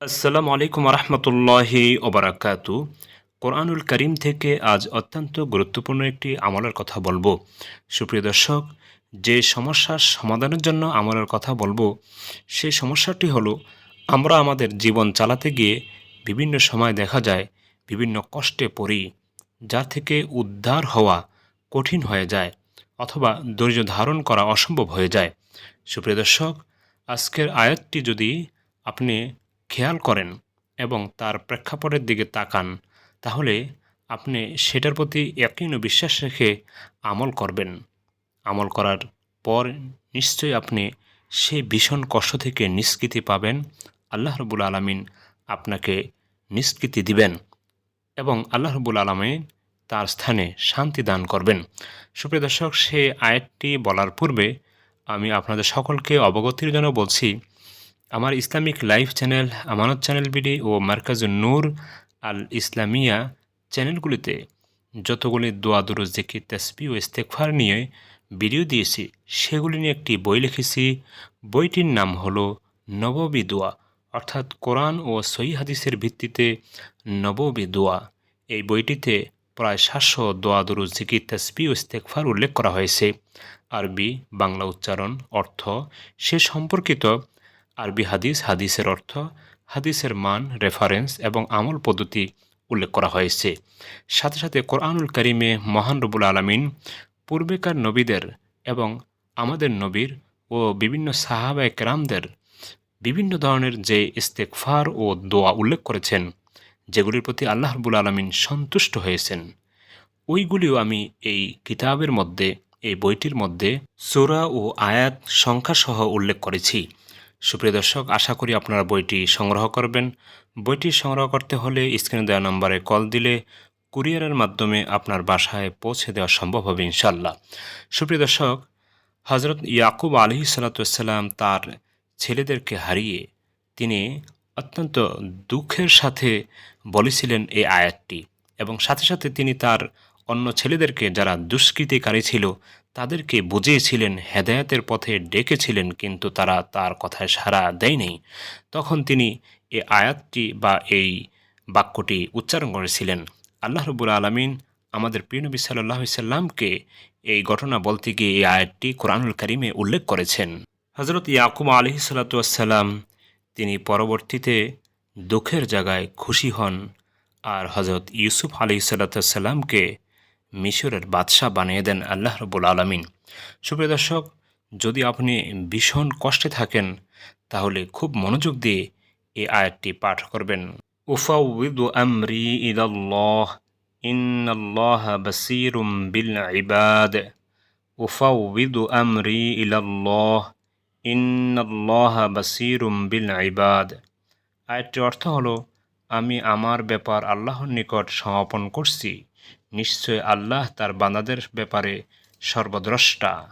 আসসালামু আলাইকুম রহমতুল্লাহি ওবরাকাতু। কোরআনুল করিম থেকে আজ অত্যন্ত গুরুত্বপূর্ণ একটি আমলের কথা বলব। সুপ্রিয় দর্শক, যে সমস্যার সমাধানের জন্য আমলের কথা বলব সেই সমস্যাটি হলো, আমরা আমাদের জীবন চালাতে গিয়ে বিভিন্ন সময় দেখা যায়, বিভিন্ন কষ্টে পড়ি, যা থেকে উদ্ধার হওয়া কঠিন হয়ে যায়, অথবা ধৈর্য ধারণ করা অসম্ভব হয়ে যায়। সুপ্রিয় দর্শক, আজকের আয়াতটি যদি আপনি খেয়াল করেন এবং তার প্রেক্ষাপটের দিকে তাকান, তাহলে আপনি সেটার প্রতি একই বিশ্বাস রেখে আমল করবেন। আমল করার পর নিশ্চয়ই আপনি সেই ভীষণ কষ্ট থেকে নিষ্কৃতি পাবেন। আল্লাহ রবুল আলমিন আপনাকে নিষ্কৃতি দিবেন এবং আল্লাহ রবুল আলমিন তার স্থানে শান্তি দান করবেন। সুপ্রিয় দর্শক, সে আয়াতটি বলার পূর্বে আমি আপনাদের সকলকে অবগতির জন্য বলছি আমার Islamic live channel, Amanat channel BD ও মার্কাজুন নূর আল ইসলামিয়া চ্যানেলগুলিতে যতগুলি দোয়া দুরুজ দেখি তসবি ও ইস্তেকফার নিয়ে ভিডিও দিয়েছি, সেগুলি নিয়ে একটি বই লিখেছি। বইটির নাম হলো নববী দোয়া, অর্থাৎ কোরআন ও সই হাদিসের ভিত্তিতে নববী দোয়া। এই বইটিতে প্রায় সাতশো দোয়া দুরুজ জিকির তসবি ও ইস্তেকফার উল্লেখ করা হয়েছে। আরবি, বাংলা উচ্চারণ, অর্থ, সে সম্পর্কিত আরবি হাদিস, হাদিসের অর্থ হাদিসের মান রেফারেন্স এবং আমল পদ্ধতি উল্লেখ করা হয়েছে। সাথে সাথে কোরআনুল করিমে মহান রবুল আলমিন পূর্বেকার নবীদের এবং আমাদের নবীর ও বিভিন্ন সাহাবা একরামদের বিভিন্ন ধরনের যে ইস্তেকফার ও দোয়া উল্লেখ করেছেন, যেগুলির প্রতি আল্লাহ রবুল আলমিন সন্তুষ্ট হয়েছেন। ওইগুলিও আমি এই কিতাবের মধ্যে, এই বইটির মধ্যে সুরা ও আয়াত সংখ্যাসহ উল্লেখ করেছি। সুপ্রিয় দর্শক, আশা করি আপনারা বইটি সংগ্রহ করবেন। বইটি সংগ্রহ করতে হলে স্ক্রিনে দেওয়া নম্বরে কল দিলে কুরিয়ারের মাধ্যমে আপনার বাসায় পৌঁছে দেওয়া সম্ভব হবে ইনশাল্লাহ সুপ্রিয় দর্শক হজরত ইয়াকুব আলহি সালাতাম তার ছেলেদেরকে হারিয়ে তিনি অত্যন্ত দুঃখের সাথে বলেছিলেন এই আয়াতটি এবং সাথে সাথে তিনি তার অন্য ছেলেদেরকে যারা দুষ্কৃতিকারী ছিল, তাদেরকে বুঝিয়েছিলেন, হেদায়তের পথে ডেকেছিলেন, কিন্তু তারা তার কথায় সাড়া দেয়নি। তখন তিনি এই আয়াতটি বা এই বাক্যটি উচ্চারণ করেছিলেন। আল্লাহ রবুল আলমিন আমাদের প্রিয়নবী সাল্লাহ সাল্লামকে এই ঘটনা বলতে গিয়ে এই আয়াতটি কোরআনুল করিমে উল্লেখ করেছেন। হজরত ইয়াকুব আলহি সাল্লাতাম তিনি পরবর্তীতে দুঃখের জায়গায় খুশি হন আর হজরত ইউসুফ আলি সাল্লাতামকে মিশরের বাদশাহ বানিয়ে দেন আল্লাহ রবুল আলমিন। সুপ্রিয় দর্শক, যদি আপনি ভীষণ কষ্টে থাকেন, তাহলে খুব মনোযোগ দিয়ে এই আয়াতটি পাঠ করবেন। বিল ইবাদ। বিল ইবাদ। আয়াতটির অর্থ হলো, আমি আমার ব্যাপার আল্লাহর নিকট সমাপন করছি। নিশ্চয় আল্লাহ তার বানাদের ব্যাপারে সর্বদ্রষ্টা।